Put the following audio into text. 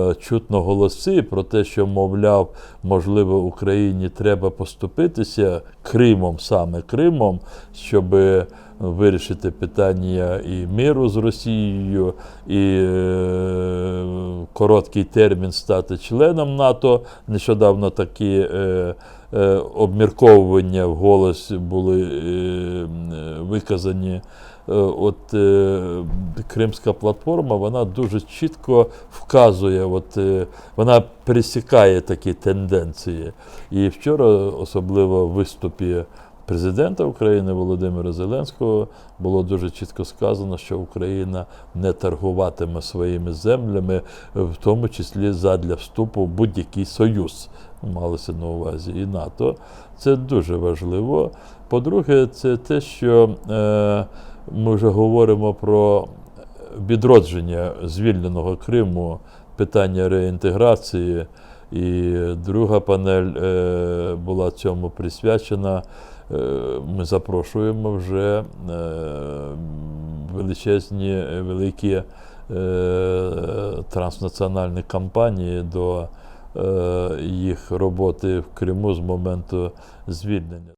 Е, Чутно голоси про те, що, мовляв, можливо, Україні треба поступитися Кримом, саме Кримом, щоб вирішити питання і миру з Росією, і е, короткий термін стати членом НАТО. Нещодавно такі е, е, обмірковування вголос були е, е, виказані. Е, От е, Кримська платформа вона дуже чітко вказує, от, е, вона пересікає такі тенденції. І вчора, особливо в виступі президента України Володимира Зеленського, було дуже чітко сказано, що Україна не торгуватиме своїми землями, в тому числі задля вступу в будь-який союз. Малося на увазі і НАТО. Це дуже важливо. По-друге, це те, що е, ми вже говоримо про відродження звільненого Криму, питання реінтеграції. І друга панель е, була цьому присвячена. Е, ми запрошуємо вже е, величезні, великі транснаціональні компанії до їх роботи в Криму з моменту звільнення.